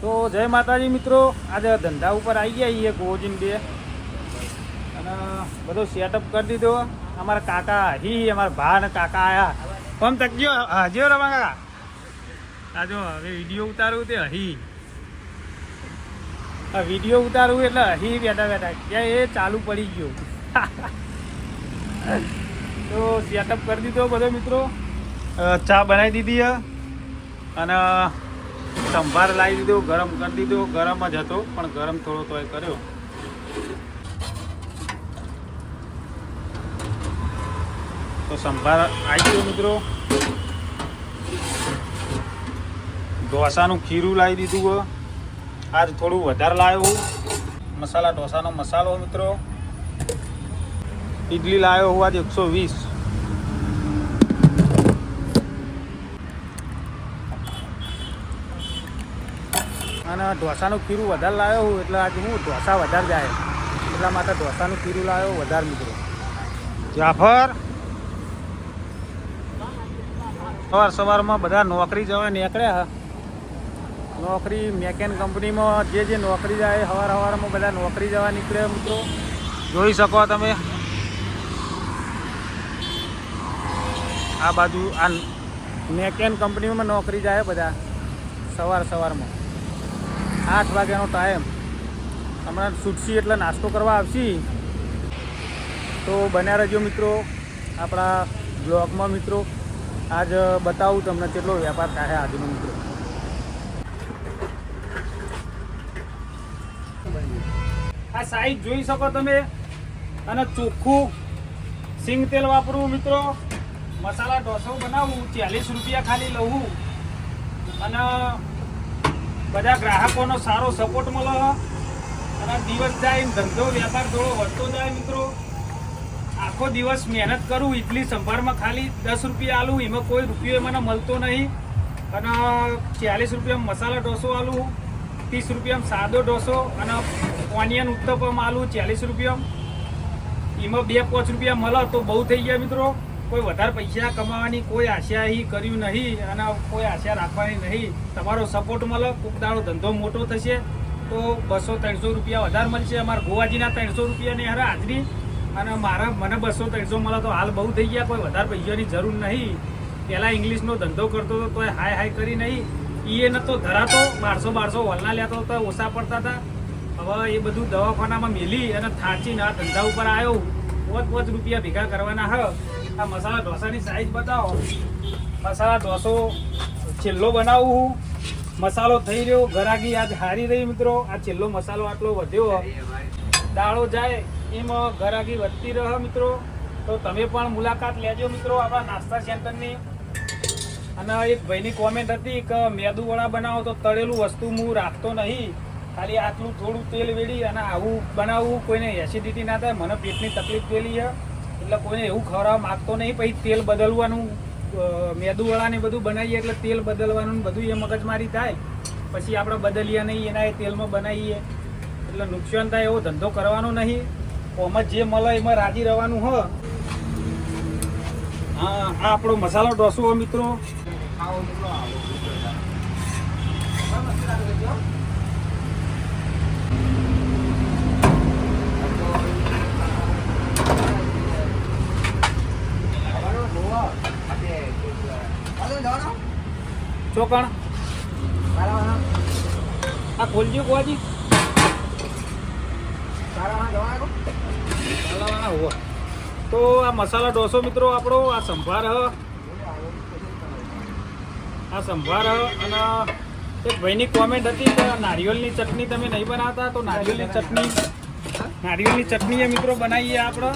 તો જય માતાજી મિત્રો. આજે ધંધા ઉપર આવી ગયા છીએ ગોજીન અને બધો સેટઅપ કરી દીધો. અમારા કાકા હી અમારા ભા અને કાકા આયા. પમ તકજો હાજ્યો રમા કાકા? આ જો, હવે વીડિયો ઉતારવું તે હી. વીડિયો ઉતારવું એટલે હી બેઠા બેઠા. ક્યાં એ ચાલુ પડી ગયું. તો સેટઅપ કરી દીધો બધો મિત્રો. ચા બનાવી દીધી અને સંભાર લાવી દીધો, ગરમ કરી દીધો, ગરમ જ હતો, પણ ગરમ થોડો તો એ કર્યો. તો સંભાર આવી ગયો મિત્રો. ઢોસાનું ખીરું લાવી દીધું આજ થોડું વધારે લાવ્યો મસાલા, ઢોસાનો મસાલો મિત્રો. ઇડલી લાવ્યો હું આજે એકસો વીસ અને ઢોસાનું ખીરું વધારે લાવ્યો હું, એટલે આજે હું ઢોસા વધારે જાય. એટલા માટે ઢોસાનું ખીરું લાવ્યો વધારે મિત્રો. જાફર. સવાર સવારમાં બધા નોકરી જવા નીકળ્યા નોકરી મેકેન કંપનીમાં જે જે નોકરી જાય, સવાર સવારમાં બધા નોકરી જવા નીકળ્યા મિત્રો. જોઈ શકો તમે. આ બાજુ આ મેકેન કંપનીમાં નોકરી જાય બધા સવાર સવારમાં. આઠ વાગ્યાનો ટાઈમ હમણાં છૂટશી એટલે નાસ્તો કરવા આવશી. તો બન્યા રહેજો મિત્રો, આપણા બ્લોગમાં મિત્રો. આજ બતાવું તમને કેટલો વેપાર થાય આજનો મિત્રો. આ સાઈઝ જોઈ શકો તમે. અને ચોખ્ખું સિંગ તેલ વાપરવું મિત્રો. મસાલા ઢોસો બનાવવું ચાલીસ રૂપિયા ખાલી લઉં. અને બધા ગ્રાહકોનો સારો સપોર્ટ મળે. અને દિવસ જાય ધંધો વેપાર થોડો વધતો જાય મિત્રો. આખો દિવસ મહેનત કરું ઇડલી સંભારમાં ખાલી દસ રૂપિયા આલું, એમાં કોઈ રૂપિયો મને મળતો નહીં. અને ચાલીસ રૂપિયા મસાલા ઢોસો આલું, ત્રીસ રૂપિયામાં સાદો ઢોસો, અને ઓનિયન ઉત્તપમ આલું ચાલીસ રૂપિયા. એમાં બે પાંચ રૂપિયા મળે તો બહુ થઈ ગયા મિત્રો. કોઈ વધારે પૈસા કમાવાની, કોઈ આશા કર્યું નહીં અને કોઈ આશા રાખવાની નહીં. તમારો સપોર્ટ મળે, કોક ધંધો મોટો થશે તો બસો ત્રણસો રૂપિયા વધારે મળશે. અમારા ગોવાજીના ત્રણસો રૂપિયાની હારે હાજરી. અને મારા, મને બસો ત્રણસો મળે તો હાલ બહુ થઈ ગયા, કોઈ વધારે પૈસાની જરૂર નહીં. પહેલાં ઇંગ્લિશનો ધંધો કરતો હતો, તોય હાય હાય કરી નહીં. એ નતો ધરાતો, બારસો બારસો હોલના લેતો તો ઓછા પડતા હતા. હવે એ બધું દવાખાનામાં મેલી અને થાચીને આ ધંધા ઉપર આવ્યો પોચ પોચ રૂપિયા ભેગા કરવાના હ. આ મસાલા ઢોસાની સાઈઝ બતાવો. મસાલા ઢોસો છેલ્લો બનાવું હું. મસાલો થઈ રહ્યો. ગરાગી આજ હારી રહી મિત્રો. આ છેલ્લો મસાલો આટલો વધ્યો. દાળો જાય એમાં ગરાગી વધતી રહે મિત્રો. તો તમે પણ મુલાકાત લેજો મિત્રો આપણા નાસ્તા સેન્ટરની. અને એક ભાઈની કોમેન્ટ હતી કે મેદુવડા બનાવો તો તળેલું વસ્તુ હું રાખતો નહીં. ખાલી આટલું થોડું તેલ વેડી અને આવું બનાવવું કોઈને એસિડિટી ના થાય, મને પેટની તકલીફ પેલી છે. એટલે કોઈને એવું ખવડાવવા માગતો નહીં પછી તેલ બદલવાનું અ, મેદુ ને બધું બનાવીએ એટલે તેલ બદલવાનું બધું એ મગજમારી થાય. પછી આપણે બદલીએ નહીં એના એ તેલમાં બનાવીએ. એટલે નુકસાન થાય એવો ધંધો કરવાનો નહીં. ઓમાં જે મળે એમાં રાજી રહેવાનું હ. હા આ આપણો મસાલો ઢોસો હો મિત્રો. ચોકણ આ ખોલજો ગોવાજી તો આ મસાલા ઢોસો મિત્રો, આપણો આ સંભાર આ સંભાર અને એક ભાઈની કોમેન્ટ હતી કે નારિયેળની ચટણી તમે નહીં બનાવતા, તો નારિયેળની ચટણી નારિયેળની ચટણી એ મિત્રો બનાવીએ આપણે.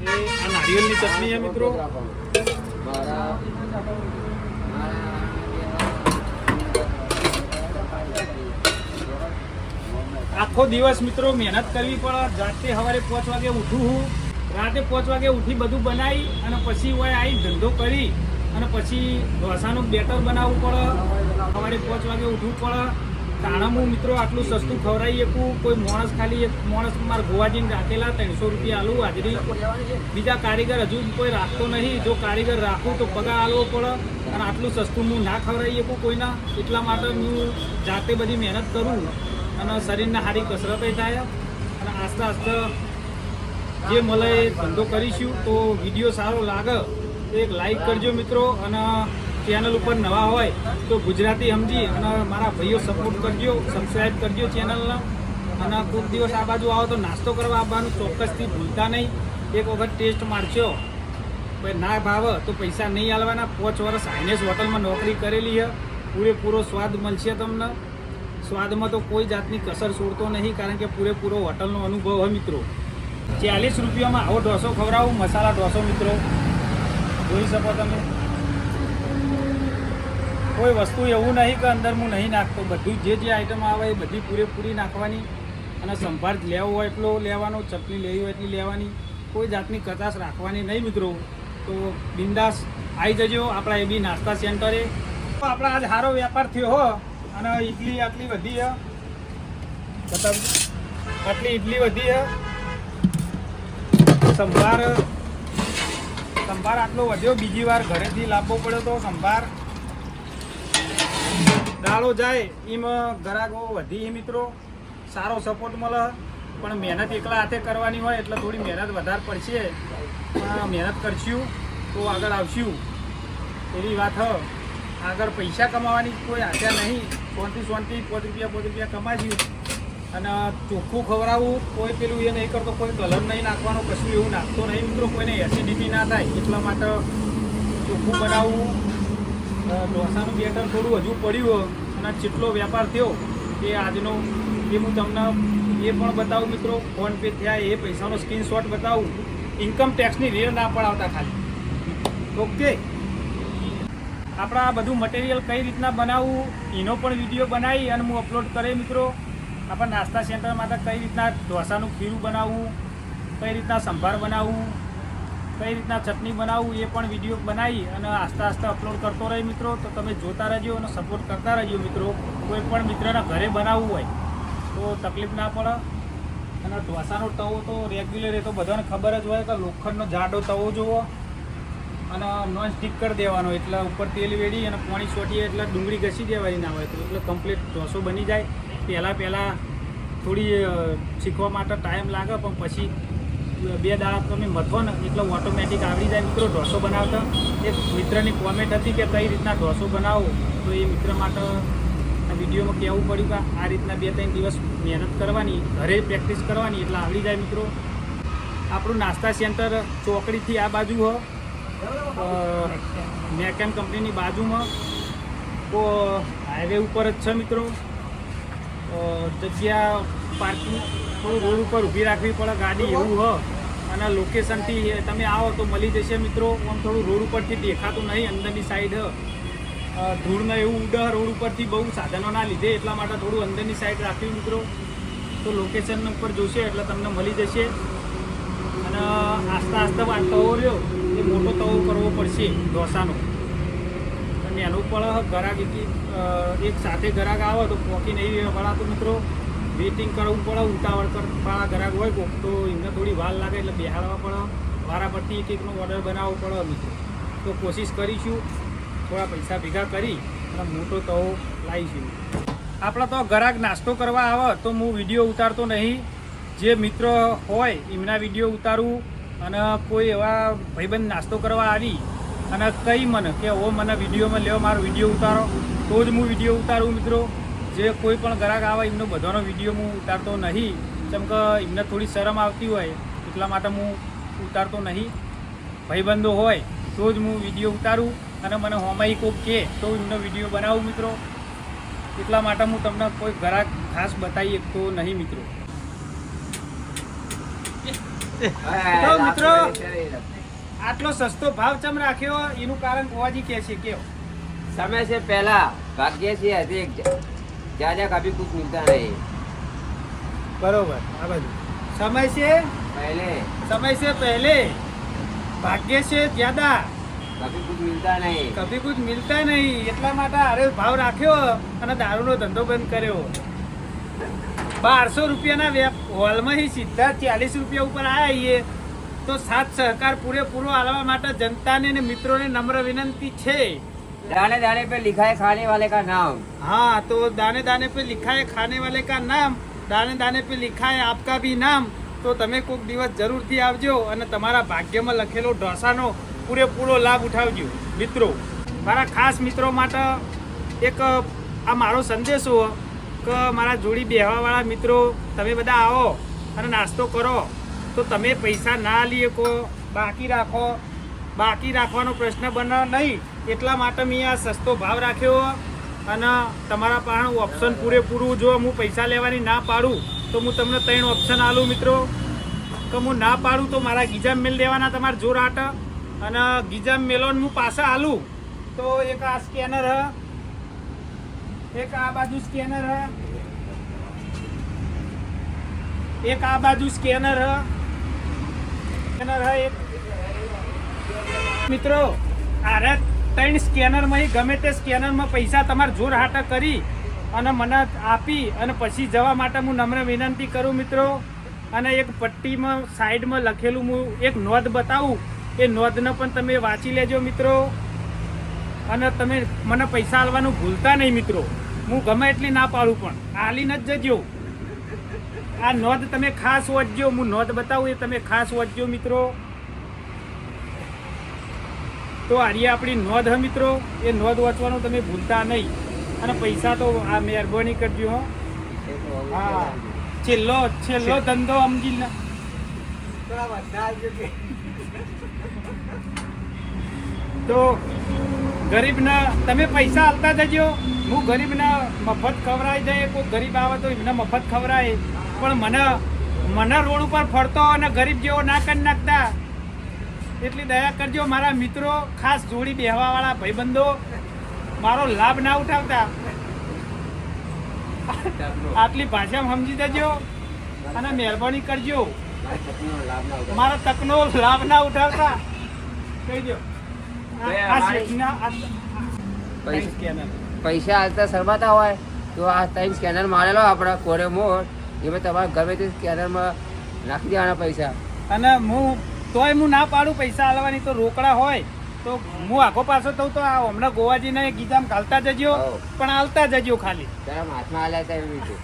એ ચટણી મિત્રો. આખો દિવસ મિત્રો મહેનત કરવી પડે. જાતે સવારે પાંચ વાગે ઉઠું હું. રાતે પાંચ વાગે ઉઠી બધું બનાવી અને પછી હોય આવી ધંધો કરી અને પછી ઢોસાનું બેટર બનાવવું પડે. સવારે પાંચ વાગે ઉઠવું પડે. તાણા મિત્રો આટલું સસ્તું ખવડાવી શકું? કોઈ માણસ ખાલી એક માણસ મારા ગોવાજીને રાખેલા ત્રણસો રૂપિયા આલું હાજરી બીજા કારીગર હજુ કોઈ રાખતો નહીં. જો કારીગર રાખું તો પગાર આલવો પડે અને આટલું સસ્તું હું ના ખવડાવી શકું કોઈના? એટલા માટે હું જાતે બધી મહેનત કરું અને શરીરને સારી કસરતે થાય. અને આસ્તે આસ્તે જે મળે ધંધો કરીશું તો વીડિયો સારો લાગે એક લાઈક કરજો મિત્રો અને ચેનલ ઉપર નવા હોય તો ગુજરાતી સમજી અને મારા ભાઈઓ સપોર્ટ કરજો સબસ્ક્રાઈબ કરજો ચેનલનો અને કોઈક દિવસ આ બાજુ આવો તો નાસ્તો કરવા આવવાનું, ચોક્કસથી ભૂલતા નહીં. એક વખત ટેસ્ટ મારજો. ભાઈ ના ભાવે તો પૈસા નહીં આલવાના. પાંચ વર્ષ હાઇનેસ હોટલમાં નોકરી કરેલી છે. પૂરેપૂરો સ્વાદ મળશે તમને. સ્વાદમાં તો કોઈ જાતની કસર છોડતો નહીં, કારણ કે પૂરેપૂરો હોટલનો અનુભવ હોય મિત્રો. ચાલીસ રૂપિયામાં આવો ઢોસો ખવડાવું, મસાલા ઢોસો મિત્રો. જોઈ શકો તમે. કોઈ વસ્તુ એવું નહીં કે અંદર હું નહીં નાખતો. બધું જે જે આઈટમ આવે એ બધી પૂરેપૂરી નાખવાની અને સંભાર લેવો હોય એટલો લેવાનો, ચટણી લેવી હોય એટલી લેવાની. કોઈ જાતની કચાશ રાખવાની નહીં મિત્રો. તો બિંદાસ આવી જજો આપણા એ બી નાસ્તા સેન્ટરે. આપણા આજ સારો વેપાર થયો હો. અને ઇડલી આટલી વધી આટલી ઇડલી વધી સંભાર સંભાર આટલો વધ્યો. બીજી વાર ઘરેથી લાવવો પડ્યો તો સંભાર. દાળો જાય, એમાં ગ્રાહકો વધી મિત્રો. સારો સપોર્ટ મળે. પણ મહેનત એકલા હાથે કરવાની હોય એટલે થોડી મહેનત વધારે પડશે. પણ મહેનત કરશું તો આગળ આવશું. એવી વાત આગળ પૈસા કમાવાની કોઈ આશા નહીં. સોનથી સોનથી પોત રૂપિયા પોત રૂપિયા કમાશું. અને ચોખ્ખું ખવડાવવું કોઈ પેલું એ નહીં કરતો, કોઈ કલર નહીં નાખવાનો, કશું એવું નાખતો નહીં મિત્રો, કોઈને એસિડિટી ના થાય. એટલા માટે ચોખ્ખું બનાવવું ઢોસાનું બેટર થોડું હજુ પડ્યું અને જેટલો વેપાર થયો એ આજનો. એ હું તમને એ પણ બતાવું મિત્રો, ફોન પે થયા, એ પૈસાનો સ્ક્રીનશોટ બતાવું. ઇન્કમ ટેક્સની રેડ ના પડાવતા ખાલી. ઓકે? આપણા આ બધું મટીરિયલ કઈ રીતના બનાવવું, એનો પણ વીડિયો બનાવી અને હું અપલોડ કરે મિત્રો. આપણા નાસ્તા સેન્ટરમાં કઈ રીતના ઢોસાનું ખીરું બનાવવું, કઈ રીતના સંભાર બનાવવું કઈ રીતના ચટણી બનાવવું એ પણ વીડિયો બનાવી અને આસ્તે આસ્તે અપલોડ કરતો રહી મિત્રો. તો તમે જોતા રહેજો અને સપોર્ટ કરતા રહેજો મિત્રો. કોઈ પણ મિત્રના ઘરે બનાવવું હોય તો તકલીફ ના પડે. અને ઢોસાનો તવો તો રેગ્યુલર એ તો બધાને ખબર જ હોય કે લોખંડનો જાડો તવો જુઓ. અને નોન સ્ટીક કરી દેવાનો, એટલે ઉપર તેલ વેડી અને પાણી ચોટીએ એટલે ડુંગળી ઘસી દેવાની ના હોય તો, એટલે કમ્પ્લીટ ઢોસો બની જાય. પહેલાં પહેલાં થોડી શીખવા માટે ટાઈમ લાગે, પણ પછી બે દાડા તમે મથો ને, એટલે ઓટોમેટિક આવડી જાય. મિત્રો, ઢોસો બનાવતા. એક મિત્રની કોમેન્ટ હતી કે કઈ રીતના ઢોસો બનાવો. તો એ મિત્ર માટે વિડીયોમાં કહેવું પડ્યું કે આ રીતના બે ત્રણ દિવસ મહેનત કરવાની, ઘરે પ્રેક્ટિસ કરવાની, એટલે આવડી જાય મિત્રો. આપણું નાસ્તા સેન્ટર ચોકડીથી આ બાજુ હો. મેકેન કંપનીની બાજુમાં. તો હાઈવે ઉપર જ છે મિત્રો. જગ્યા પાર્કિંગ થોડું રોડ ઉપર ઊભી રાખવી પડે, ગાડી એવું હ. અને લોકેશનથી તમે આવો તો મળી જશે મિત્રો. આમ થોડું રોડ ઉપરથી દેખાતું નહીં, અંદરની સાઈડ ધૂળને એવું ઉડે રોડ ઉપરથી બહુ સાધનોના લીધે, એટલા માટે થોડું અંદરની સાઈડ રાખ્યું મિત્રો. તો લોકેશન ઉપર જોશે એટલે તમને મળી જશે. અને આસ્તા આસ્તા આ તવો રહ્યો, એ મોટો તવો કરવો પડશે ઢોસાનો. અને એનું પણ ઘરાક એક સાથે ઘરાક આવે તો પોકી નહીં પડાતું મિત્રો. વેઇટિંગ કરવું પડે, ઉતાવળ કરવાળા ઘરાક હોય કોક, તો એમને થોડી વાર લાગે એટલે બેહાડવા પડે. વારા પરથી એક એકનો ઓર્ડર બનાવવો પડે મિત્રો તો કોશિશ કરીશું, થોડા પૈસા ભેગા કરી અને મોટો તવો લાવીશું. આપણે તો ઘરાક નાસ્તો કરવા આવે, તો હું વીડિયો ઉતારતો નહીં. જે મિત્ર હોય, એમના વીડિયો ઉતારું અને કોઈ એવા ભાઈબંધ નાસ્તો કરવા આવી અને કઈ મને કે, ઓ, મને વિડીયોમાં લેવો મારો વીડિયો ઉતારો. તો જ હું વીડિયો ઉતારું, મિત્રો. જે કોઈ પણ ગ્રાહક આવે, એમનો બધાનો વીડિયો હું ઉતારતો નહીં. કેમ કે એમને થોડી શરમ આવતી હોય, એટલા માટે હું ઉતારતો નહીં. ભાઈબંધો હોય, તો જ હું વીડિયો ઉતારું અને મને હોમાઈ કોક કે, તો એમનો વીડિયો બનાવું મિત્રો. એટલા માટે હું તમને કોઈ ગ્રાહક ખાસ બતાવી શકતો નહીં મિત્રો. મિત્રો, આટલો સસ્તો ભાવ ચમ રાખ્યો? એનું કારણ ગોવાજી કહે છે કેવો સમય છે પહેલા, ભાગ્ય છે હતી એક ज्यादा कभी कुछ मिलता नहीं બરોબર આ બાજુ સમય છે पहले समय से पहले भाग्य से ज्यादा કભી કુછ મિલતા નહીં કભી કુછ મિલતા નહીં એટલા માટે હારે ભાવ રાખ્યો અને દારૂનો ધંધો બંધ કર્યો બારસો રૂપિયાના વેપ હોલમાં સીધા ચાલીસ રૂપિયા ઉપર આવ્યા તો સાથ સહકાર પૂરેપૂરો આલવા માટે જનતાને ને મિત્રોને નમ્ર વિનંતી છે दाने दाने पे लिखा है खाने वाले का नाम हाँ तो दाने दाने पे लिखा है खाने वाले का नाम દાને દાને पे लिखा है आपका भी नाम તો તમે કોઈક દિવસ જરૂરથી આવજો અને તમારા ભાગ્યમાં લખેલો ઢોસાનો પૂરેપૂરો લાભ ઉઠાવજો મિત્રો મારા ખાસ મિત્રો માટે એક આ મારો સંદેશો કે મારા જોડી બેહવાવાળા મિત્રો તમે બધા આવો અને નાસ્તો કરો તો તમે પૈસા ના લઈ શકો બાકી રાખો બાકી રાખવાનો પ્રશ્ન બને નહીં. એટલા માટે મેં આ સસ્તો ભાવ રાખ્યો અને તમારા પાસે ઓપ્શન પૂરેપૂરું જો હું પૈસા લેવાની ના પાડું, તો હું તમને ત્રણ ઓપ્શન આલું મિત્રો. કે હું ના પાડું તો મારા ગીજામ મેલ દેવાના તમારે જોર આટ. અને ગીજામ મેલોન હું પાછા આલું. તો એક આ સ્કેનર હ. એક આ બાજુ સ્કેનર હ. એક આ બાજુ સ્કેનર હ. સ્કેનર હ એક. મિત્રો, આરે ત્રણ સ્કેનરમાં ગમે તે સ્કેનરમાં પૈસા તમારે જોર હાટા કરી અને મને આપી અને પછી જવા માટે હું નમ્ર વિનંતી કરું મિત્રો. અને એક પટ્ટીમાં સાઈડમાં લખેલું હું એક નોંધ બતાવું. એ નોંધને પણ તમે વાંચી લેજો મિત્રો. અને તમે મને પૈસા આલવાનું ભૂલતા નહીં મિત્રો. હું ગમે એટલી ના પાડું પણ. આલીને જ જજો. આ નોંધ તમે ખાસ વાંચજો. હું નોંધ બતાવું એ તમે ખાસ વાંચજો મિત્રો. તો આર્ય આપણી નોંધ મિત્રો. એ નોંધ વાંચવાનું તમે ભૂલતા નહીં. અને પૈસા તો આ મહેરબાની કરજો હો. છેલ્લો છેલ્લો ધંધો સમજી લે. તો ગરીબના તમે પૈસા આપતા જજો. હું ગરીબના મફત ખવડાવી જાય કોઈ ગરીબ આવે તો એમને મફત ખવડાય પણ મને મને રોડ ઉપર ફરતો અને ગરીબ જેવો ના કરી નાખતા. એટલી દયા કરજો મારા મિત્રો ખાસ જોડી બેહવાવાળા ભાઈબંધો મારો લાભ ના ઉઠાવતા. આટલી ભાષામાં સમજી દેજો અને મહેરબાની કરજો. મારા તકનો લાભ ના ઉઠાવતા. કહી દો. આ- આ શેઠના આ- આ પૈસા- હાલતા શરમાતા હોય. તો આ ત્રણ સ્કેનર મારેલો આપણા કોરે મોર. એમાં તમારે ગમે તે સ્કેનરમાં નાખી દેવાના પૈસા. અને હું તોય હું ના પાડું પૈસા આલવાની તો રોકડા હોય તો હું આખો પાછો થઉં તો આ હમણાં ગોવાજીને ગીજામ ઘાલતા જજો. પણ આલતા જજો ખાલી. તારા હાથમાં હાલ્યા હતા એવી રીતે.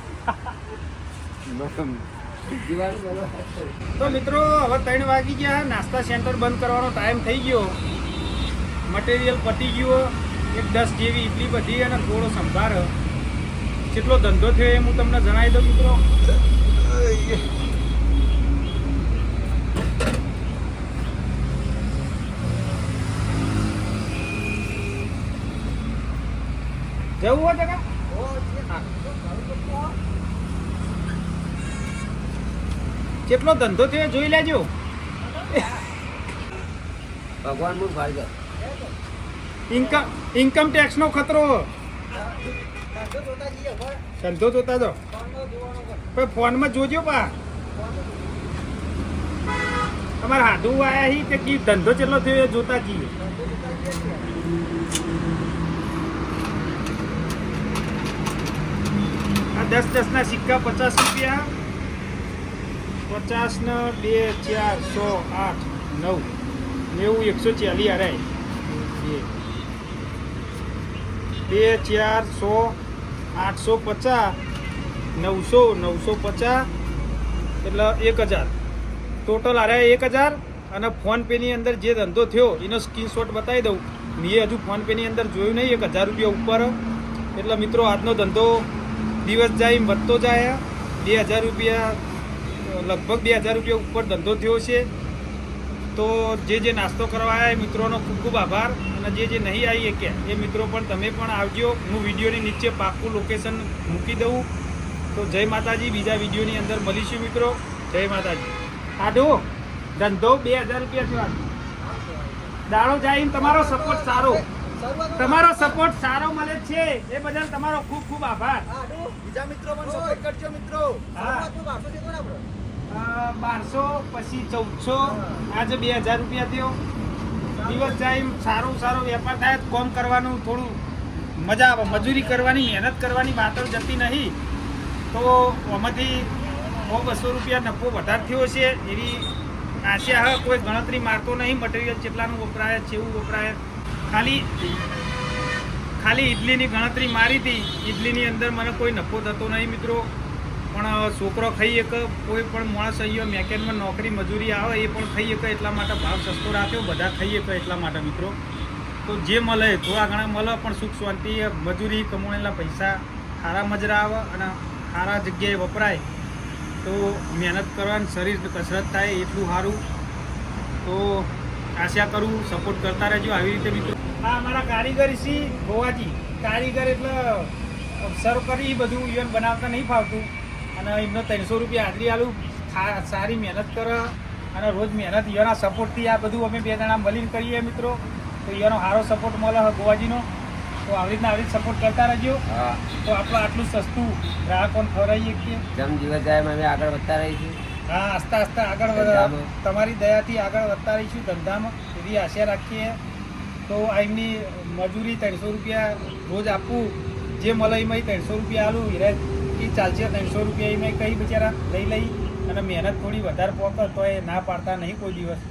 તો મિત્રો હવે ત્રણ વાગી ગયા નાસ્તા સેન્ટર બંધ કરવાનો ટાઈમ થઈ ગયો. મટીરિયલ પતી ગયો એક દસ જેવી ઇડલી બધી અને થોડો સંભાર. કેટલો ધંધો થયો એ હું તમને જણાવી દઉં મિત્રો. જવું હોય ટકા કેટલો ધંધો થયો જોઈ લેજો. ભગવાનનું ભાઈ ઇન્કમ ઇન્કમ ટેક્સ નો ખતરો. ધંધો જોતા જો પણ ફોનમાં જોજો પા. તમારે હાથું આયા હી તે કી ધંધો કેટલો થયો જોતા જઈએ. દસ દસ ના સિક્કા, પચાસ રૂપિયા. પચાસ ને બે, ચાર, સો, આઠ, નવ, નેવું, એકસો ચાલીસ અઢાઈ બે. ચાર, સો, આઠસો પચાસ, નવસો નવસો પચાસ, એટલે એક હજાર. ટોટલ આરે એક હજાર. અને ફોનપેની અંદર જે ધંધો થયો, એનો સ્ક્રીનશોટ બતાવી દઉં. મેં હજુ ફોનપેની અંદર જોયું નહીં, એક હજાર રૂપિયા ઉપર. એટલે મિત્રો, આજનો ધંધો દિવસ જાય એમ વધતો જાય. બે હજાર રૂપિયા, લગભગ બે હજાર રૂપિયા ઉપર ધંધો થયો છે. તો જે જે નાસ્તો કરવા આવ્યા એ મિત્રોનો ખૂબ ખૂબ આભાર. અને જે જે નહીં આવી કે, એ મિત્રો પણ તમે પણ આવજો. હું વિડીયોની નીચે પાક્કું લોકેશન મૂકી દઉં. તો જય માતાજી. બીજા વિડીયોની અંદર મળીશું મિત્રો. જય માતાજી. આડો ધંધો બે હજાર રૂપિયા થયો. દાડો જાય તમારો સપોર્ટ સારો. તમારો સપોર્ટ સારો મળે છે. એ બદલ તમારો ખૂબ ખૂબ આભાર. બીજા મિત્રો પણ સપોર્ટ કરજો મિત્રો. બારસો પછી ચૌદસો. આજે બે હજાર રૂપિયા થયો દિવસ જાય સારો સારો વેપાર થાય કોમ કરવાનું થોડું મજા આવે. મજૂરી કરવાની મહેનત કરવાની વાતો જતી નહીં. તો આમાંથી સો બસો રૂપિયા નફો વધારે થયો છે. એવી આશા કોઈ ગણતરી મારતો નહીં. મટીરિયલ કેટલાનું વપરાય કેવું વપરાય. ખાલી ખાલી ઇડલીની ગણતરી મારી હતી. ઇડલીની અંદર મને કોઈ નફો થતો નહીં મિત્રો. પણ છોકરો ખાઈ એક કોઈ પણ માણસ અહીંયા મેકેનમાં નોકરી, મજૂરી આવે એ પણ ખાઈ શકે, એટલા માટે ભાવ સસ્તો રાખ્યો, બધા ખાઈ શકે એટલા માટે મિત્રો. તો જે મળે, થોડા ઘણા મળે, પણ સુખ શાંતિ, મજૂરી કમાણેલા પૈસા સારા મજરા આવે અને સારા જગ્યાએ વપરાય. તો મહેનત કરવાની, શરીર કસરત થાય, એટલું સારું. તો આશા કરું સપોર્ટ કરતા રહેજો. આવી રીતે મિત્રો આ અમારા કારીગર સી ગોવાજી. કારીગર એટલે સર્વ કરી બધું ઇવન બનાવતા નહીં ફાવતું. અને એમને ત્રણસો રૂપિયા હાજરી આલું. સારી મહેનત કરે અને રોજ મહેનત ઈયોના સપોર્ટથી આ બધું અમે બે જણા મળીને કરીએ મિત્રો. તો ઈયોનો સારો સપોર્ટ મળે ગોવાજીનો. તો આવી રીતના આવી રીતે સપોર્ટ કરતા રહેજો. તો આપણે આટલું સસ્તું ગ્રાહકોને ખવડાવીએ છીએ જેમ દિવસ જાય અમે આગળ વધતા રહીશું. હા આસ્તા આસ્તા આગળ વધારે તમારી દયાથી આગળ વધતા રહીશું ધંધામાં. એવી આશા રાખીએ. તો એમની મજૂરી ત્રણસો રૂપિયા રોજ આપવું જે મળે એમાં ત્રણસો રૂપિયા આલું હિરાજી ચાલશે ત્રણસો રૂપિયા એમાં કઈ બિચારા લઈ લઈ અને મહેનત થોડી વધારે પોકે તો એ ના પાડતા નહીં કોઈ દિવસ.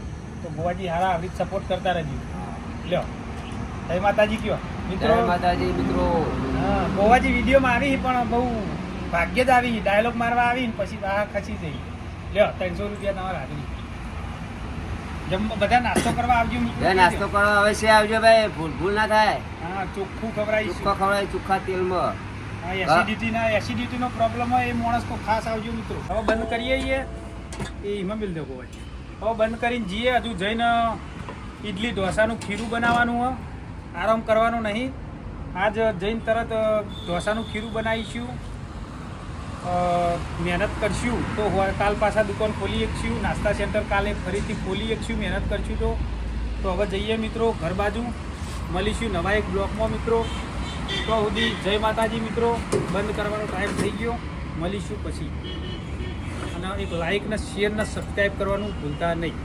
તો ભુવાજી હારા આવી સપોર્ટ કરતા રહેજો. લ્યો. જય માતાજી કયો. મિત્રો. માતાજી મિત્રો. હા ગોવાજી વિડીયોમાં આવી પણ બહુ ભાગ્ય જ આવી ડાયલોગ મારવા આવી ને પછી આ ખસી જઈ. લ્યો ત્રણસો રૂપિયા તમારા જમવા બધા નાસ્તો કરવા આવજો. બે નાસ્તો કરવા અવશ્ય આવજો ભાઈ. ભૂલ ભૂલ ના થાય. હા ચોખ્ખું ખવડાવીશું. ચોખ્ખા ખવડાય ચોખ્ખા તેલમાં. એસિડિટીના એસિડિટીનો પ્રોબ્લેમ હોય એ માણસ તો ખાસ આવજો મિત્રો. હવે બંધ કરીએ એ એમાં બિલ દો હોય હવે બંધ કરીને જઈએ. હજુ જઈને ઇડલી ઢોસાનું ખીરું બનાવવાનું હોય આરામ કરવાનો નહીં. આજ જઈને તરત ઢોસાનું ખીરું બનાવીશું. મહેનત કરશું તો કાલ પાછા દુકાન ખોલી શકશું નાસ્તા સેન્ટર કાલે ફરીથી ખોલી શકશું મહેનત કરશું તો. તો હવે જઈએ મિત્રો ઘર બાજુ, મળીશું નવા એક બ્લોકમાં મિત્રો. તો સુધી જય માતાજી મિત્રો, બંધ કરવાનો ટાઈમ થઈ ગયો, મળીશું પછી. અને એક લાઇક ને શેર ને સબસ્ક્રાઈબ કરવાનું ભૂલતા નહીં.